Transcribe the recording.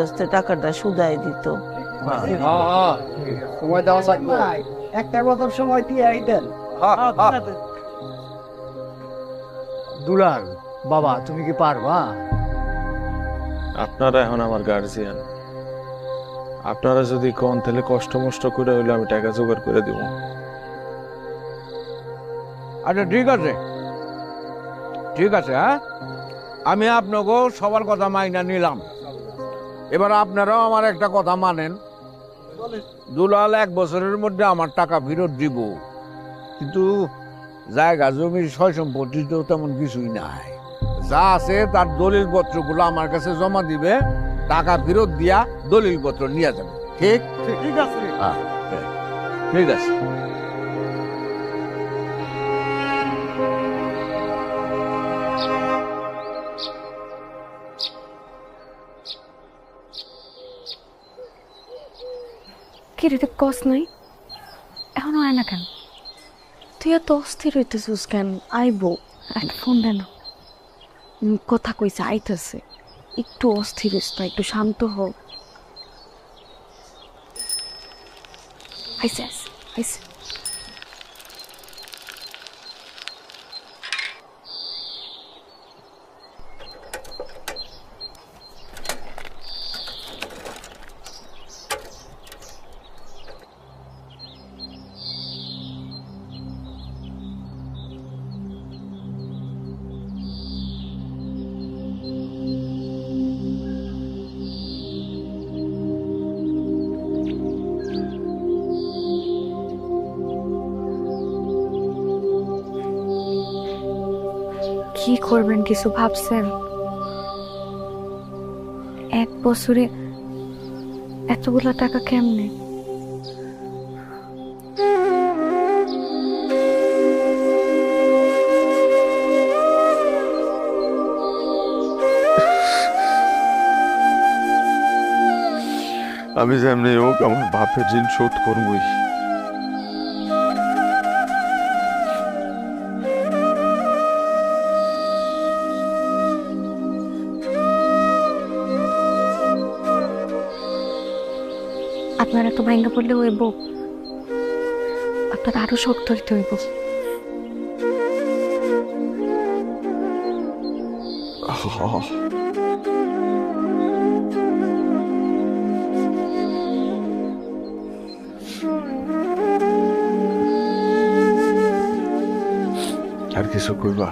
হস্তে টাকাটা সুদাই দিত। সময় দেওয়া থাকবে একটা বছর সময় দিয়ে আইতেন। দুলাল বাবা তুমি কি পারবা? আপনারা এখন আমার গার্জিয়ান আপনারা যদি কোন তাহলে কষ্ট মষ্ট করে হইলে আমি টাকা জোগাড় করে দিব। আচ্ছা ঠিক আছে। ঠিক আছে হ্যাঁ? আমি আপনাকেও সবার কথা মাইনা নিলাম। এবার আপনারাও আমার একটা কথা মানেন। দুলাল এক বছরের মধ্যে আমার টাকা ফেরত দিব। কিন্তু জায়গা জমির সয় সম্পত্তি তো তেমন কিছুই নাই। যা আছে তার দলিল পত্রগুলো আমার কাছে জমা দিবে। টাকা ফেরত দিয়া দলিল পত্র নিয়ে যাবে। ঠিক? ঠিক আছে। হ্যাঁ। ঠিক আছে। কি রে কস নাই? এখনও আয় না কেন? তুই এত অস্থির হইতেছিস কেন? আইবো। একটা ফোন দেন কথা কইছে আইতেছে। একটু অস্থির হইস না একটু শান্ত হও আইসে আইসে আইসে। কি করবেন কিছু ভাবছেন? এক বছরে এতগুলা টাকা কেমনে? আমি যেমনি হোক আমার বাপের ঋণ শোধ করবই। আপনারা তো ভাঙ্গা পড়লে হইব। আপনার আরও শক্ত হইতে হইব। আর কিছু কইবা?